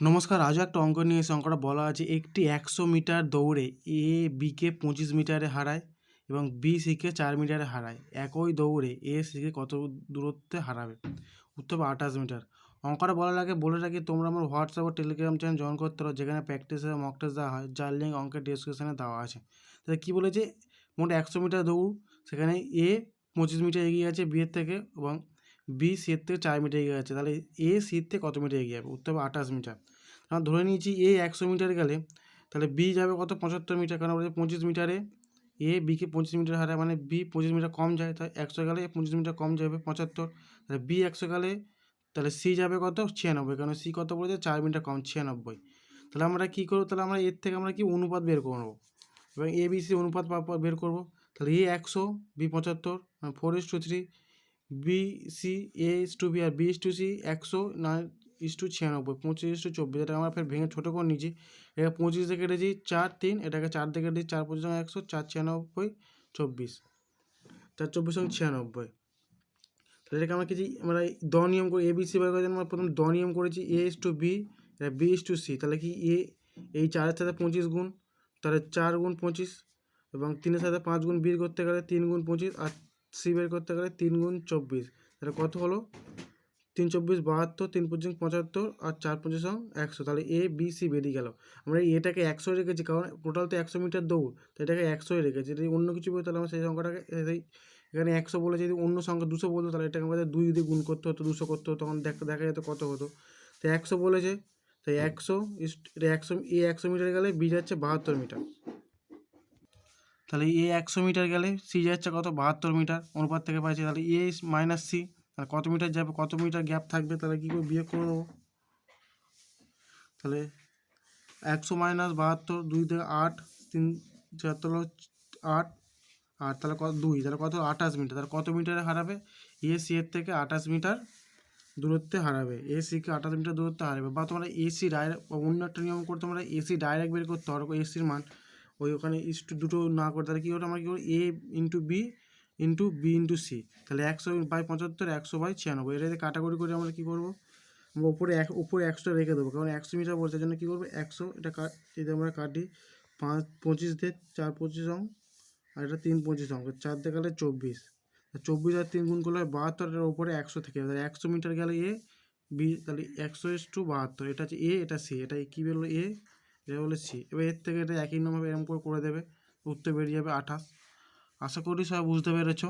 নমস্কার, আজও একটা অঙ্ক নিয়ে এসে অঙ্কটা বলা আছে। একটি একশো মিটার দৌড়ে এ বিকে পঁচিশ মিটারে হারায় এবং বি সিকে চার মিটারে হারায়। একই দৌড়ে এ সিকে কত দূরত্বে হারাবে? উত্তর আঠাশ মিটার। অঙ্কটা বলার আগে বলে রাখি, তোমরা আমার হোয়াটসঅ্যাপ ও টেলিগ্রাম চ্যানেল জয়েন করতে পারো, যেখানে প্র্যাকটিস এবং মক দেওয়া হয়, যার লিঙ্ক অঙ্কের ডিসক্রিপশানে দেওয়া আছে। তাহলে কী বলেছে? মোট একশো মিটার দৌড়, সেখানে এ পঁচিশ মিটার এগিয়ে আছে বি এর থেকে এবং বি সি থেকে চার মিটার এগিয়ে আছে তাহলে এ সি থেকে কত মিটার এগিয়ে যাবে? উত্তর হবে আঠাশ মিটার। আমরা ধরে নিয়েছি এ একশো মিটার গেলে, তাহলে বি যাবে কত? পঁচাত্তর মিটার। কারণ বলছে পঁচিশ মিটারে এ বিকে পঁচিশ মিটার হারায় মানে বি পঁচিশ মিটার কম যায়। তাই একশো গেলে পঁচিশ মিটার কম যাবে, পঁচাত্তর। তাহলে বি একশো গেলে, তাহলে সি যাবে কত? ছিয়ানব্বই। কারণ সি কত বলেছে? চার মিটার কম, ছিয়ানব্বই। তাহলে আমরা কী করব? তাহলে আমরা এর থেকে আমরা কি অনুপাত বের করব? এবং এ, বি, সি অনুপাত বের করব। তাহলে এ একশো, বি পঁচাত্তর four is to three B C A is to B R B is to C একশো, না ইস টু ছিয়ানব্বই, পঁচিশ ইস টু চব্বিশ এটা আমরা ফের ভেঙে ছোটো করে নিয়েছি। এটা পঁচিশ থেকে কেটেছি চার, তিন, এটাকে চার থেকে কেটেছি চার, পঁচিশ একশো, চার, ছিয়ানব্বই, চব্বিশ। চার, চব্বিশ সঙ্গে ছিয়ানব্বই। তাহলে এটাকে আমরা কিছু আমরা দ নিয়ম করে এ বি সি বার করার জন্য আমরা প্রথম দ নিয়ম করেছি A is to B B is to C তাহলে কি এ এই চারের সাথে পঁচিশ গুণ, তাহলে চার গুণ পঁচিশ, এবং তিনের সাথে পাঁচ গুণ বের করতে গেলে তিন গুণ পঁচিশ, আর সি বের করতে গেলে তিন গুণ চব্বিশ। তাহলে কত হলো? তিন চব্বিশ, বাহাত্তর, তিন পঁচিশ, পঁচাত্তর আর চার পঁচিশ একশো। তাহলে এ বি সি বেরিয়ে গেল। আমরা এটাকে একশো রেখেছি কারণ টোটাল তো একশো মিটার দৌড়, তো এটাকে একশোই রেখেছি। যদি অন্য কিছু বলি তাহলে আমরা সেই সংখ্যাটাকে, সেই এখানে একশো বলে যদি অন্য সংখ্যা দুশো বলতো তাহলে এটাকে আমাদের দুই যদি গুণ করতে হতো, দুশো করতে হতো, তখন দেখা দেখা যেত কত হতো। তো একশো বলেছে, তাই একশো এটা একশো এ একশো মিটার গেলে বি যাচ্ছে বাহাত্তর মিটার। তাহলে এ একশো মিটার গেলে সি যাচ্ছে কত? বাহাত্তর মিটার। অনুপাত থেকে পাইছি তাহলে এ মাইনাস সি। তাহলে কত মিটার যাবে? কত মিটার গ্যাপ থাকবে? তাহলে কী করে বিয়োগ করে নেব তাহলে একশো মাইনাস বাহাত্তর, দুই থেকে আট, তিন ছিয়াত্তর হলো আট। আর তাহলে কত? দুই। তাহলে কত? আঠাশ মিটার। তাহলে কত মিটারে হারাবে? এ সি এর থেকে আঠাশ মিটার দূরত্বে হারাবে। এ সিকে আঠাশ মিটার দূরত্বে হারাবে। বা তোমরা এসি ডাইরেক্ট অন্য একটা নিয়ম করে তোমরা এসি ডাইরেক্ট বের করতে পারো। এসির মান। ওই ওখানে ইস্টু দুটো না করে, তাহলে কী হলো আমরা কী করব A into B into B into C তাহলে একশো বাই পঁচাত্তর, একশো বাই ছিয়ানব্বই এটা কাটাকুটি করে আমরা কী করব আমরা উপরে এক, উপরে একশোটা রেখে দেবো, কারণ একশো মিটার বলছে জন্য কী করব একশো, এটা কা, যদি আমরা কাটি পাঁচ, পঁচিশ দিয়ে চার পঁচিশ অঙ্ক আর এটা তিন পঁচিশ অঙ্ক চার দিয়ে গেলে চব্বিশ চব্বিশ আর তিন গুণ করলে বাহাত্তরের উপরে একশো থেকে। তাহলে একশো মিটার গেলে এ বি তাহলে একশো এস টু বাহাত্তর, এটা হচ্ছে এ এটা সি এটা কী বেরোলো এ এটা বলে সি এবার এর থেকে এটা একই নম্বর এরম করে করে দেবে উত্তর বেরিয়ে যাবে আঠাশ। আশা করি সবাই বুঝতে পেরেছ।